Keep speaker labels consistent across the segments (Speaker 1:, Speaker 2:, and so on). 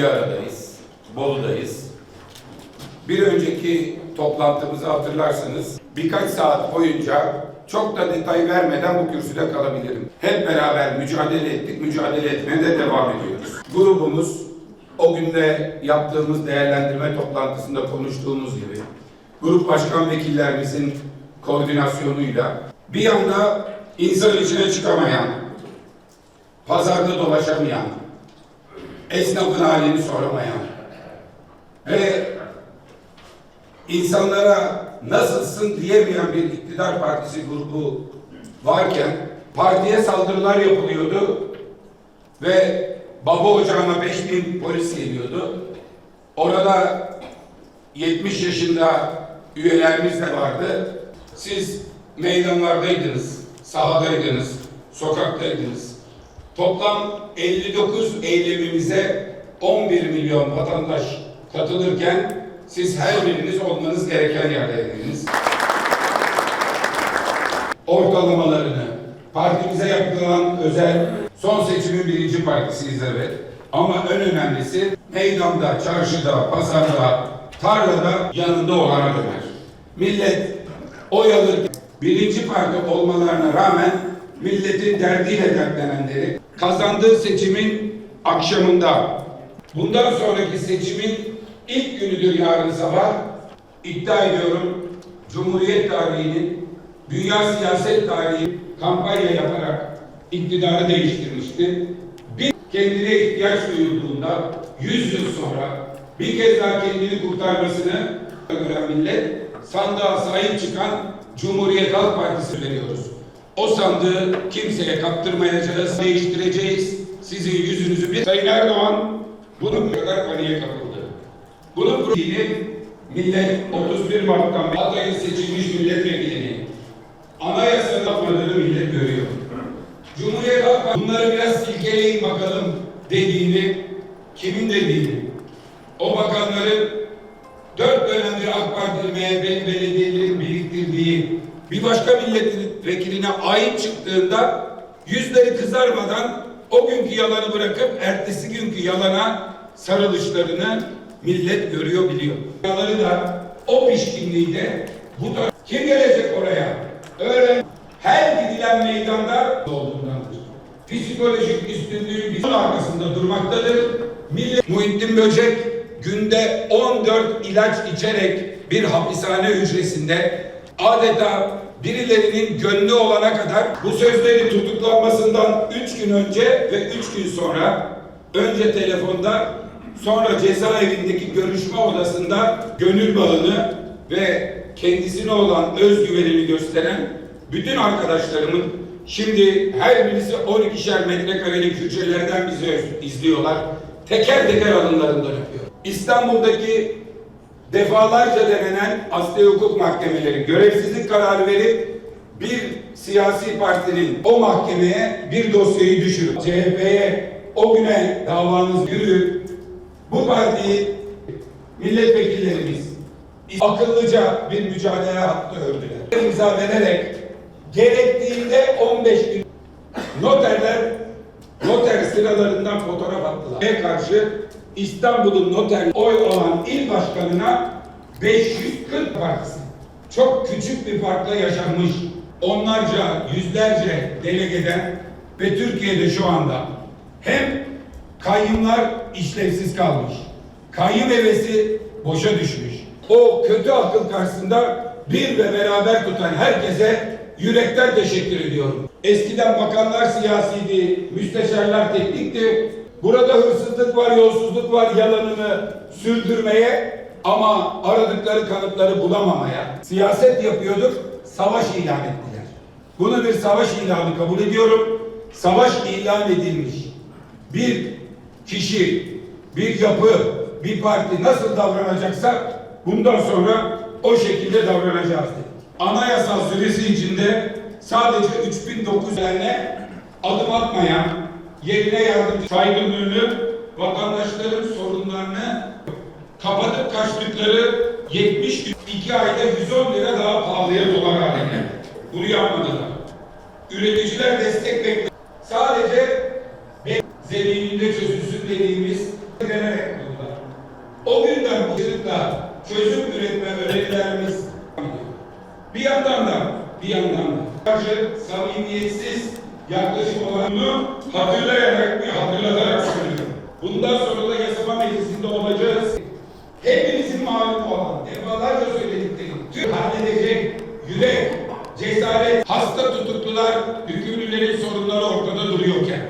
Speaker 1: bir aradayız. Bolu'dayız. Bir önceki toplantımızı hatırlarsanız birkaç saat boyunca çok da detay vermeden bu kürsüde kalabilirim. Hep beraber mücadele ettik, mücadele etmeye de devam ediyoruz. Grubumuz o günde yaptığımız değerlendirme toplantısında konuştuğumuz gibi grup başkan vekillerimizin koordinasyonuyla bir yanda insan içine çıkamayan, pazarda dolaşamayan, esnafın halini soramayan ve insanlara nasılsın diyemeyen bir iktidar partisi grubu varken partiye saldırılar yapılıyordu ve baba ocağına 5000 polis geliyordu. Orada 70 yaşında üyelerimiz de vardı. Siz meydanlardaydınız, sahadaydınız, sokaktaydınız. Toplam 59 eylemimize 11 milyon vatandaş katılırken siz her biriniz olmanız gereken yerdeydiniz. Ortalamalarını, partimize yapılan özel son seçimin birinci partisiyiz evet. Ama en önemlisi meydanda, çarşıda, pazarda, tarlada yanında olana döner. Millet oy alır, birinci parti olmalarına rağmen milletin derdiyle dertlenenleri kazandığı seçimin akşamında bundan sonraki seçimin ilk günüdür yarın sabah iddia ediyorum Cumhuriyet tarihinin dünya siyaset tarihi kampanya yaparak iktidarı değiştirmişti. Bir kendine ihtiyaç duyulduğunda 100 yıl sonra bir kez daha kendini kurtarmasını gören millet sandığa sahip çıkan Cumhuriyet Halk Partisi veriyoruz. O sandığı kimseye kaptırmayacağız, değiştireceğiz. Sizin yüzünüzü bir... Sayın Erdoğan bunun kadar paniğe kapıldı. Bunun projeyi millet 31 Mart'tan beri adayın seçilmiş milletvekilini anayasanın yapmadığını millet görüyor. Cumhuriyet Halk bunları biraz silkeleyin bakalım dediğini, kimin dediğini, o bakanların dört dönemdir AK Partili MHP'li belediyelerin biriktirdiği bir başka milletvekiline ait çıktığında yüzleri kızarmadan o günkü yalanı bırakıp ertesi günkü yalana sarılışlarını millet görüyor biliyor. Yalanı da o pişkinliği de bu da kim gelecek oraya? Öğren her gidilen meydanda olduğundandır. Psikolojik üstünlüğün bizim arkasında durmaktadır. Millet Muhittin Böcek günde 14 ilaç içerek bir hapishane hücresinde adeta birilerinin gönlü olana kadar bu sözleri tutuklanmasından 3 gün önce ve 3 gün sonra önce telefonda sonra cezaevindeki görüşme odasında gönül bağını ve kendisine olan özgüvenini gösteren bütün arkadaşlarımın şimdi her birisi 12'şer metrekarelik hücrelerden bizi izliyorlar. Teker teker alınlarından öpüyor. İstanbul'daki defalarca denenen asli hukuk mahkemeleri görevsizlik kararı verip bir siyasi partinin o mahkemeye bir dosyayı düşürüp CHP'ye o güne davanız yürüyüp bu partiyi milletvekillerimiz akıllıca bir mücadele hattı ördüler. İmza vererek gerektiğinde 15 gün noterler noter sıralarından fotoğraf attılar. Ve karşı İstanbul'un noter oy olan il başkanına 540 partisi. Çok küçük bir farkla yaşanmış. Onlarca, yüzlerce delegeden ve Türkiye'de şu anda hem kayyumlar işlevsiz kalmış. Kayyum hevesi boşa düşmüş. O kötü akıl karşısında bir ve beraber tutan herkese yürekten teşekkür ediyorum. Eskiden bakanlar siyasiydi, müsteşarlar teknikti. Burada hırsızlık var, yolsuzluk var yalanını sürdürmeye ama aradıkları kanıtları bulamamaya siyaset yapıyorduk, savaş ilan ettiler. Bunu bir savaş ilanı kabul ediyorum. Savaş ilan edilmiş bir kişi, bir yapı, bir parti nasıl davranacaksa bundan sonra o şekilde davranacağız dedi. Anayasal süresi içinde sadece 3009 tane adım atmayan, yerine yardımcı saygınlığını, vatandaşların sorunlarını kapatıp kaçtıkları 70 gün, 2 ayda 110 lira daha pahalıya dolar haline. Bunu yapmadılar. Üreticiler destek bekliyor. Sadece zemininde çözülsün dediğimiz denerek buldular. O günden bu çocukla çözüm üretme önerilerimiz bir yandan da bir yandan da karşı samimiyetsiz yaklaşım olanını hatırlayarak ve hatırlatarak söylüyorum. Bundan sonra da yasama meclisinde olacağız. Hepimizin malumu olan, defalarca söyledikleri, tüm halledecek yürek, cesaret, hasta tutuklular, hükümlülerin sorunları ortada duruyorken,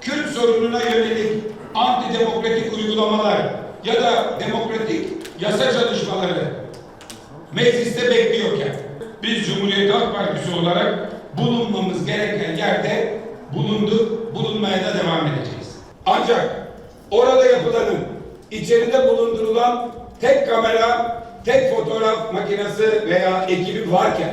Speaker 1: Kürt sorununa yönelik antidemokratik uygulamalar ya da demokratik yasa çalışmaları mecliste bekliyorken biz Cumhuriyet Halk Partisi olarak bulunmamız gereken yerde bulunduk, bulunmaya da devam edeceğiz. Ancak orada yapılanın içeride bulundurulan tek kamera, tek fotoğraf makinesi veya ekibi varken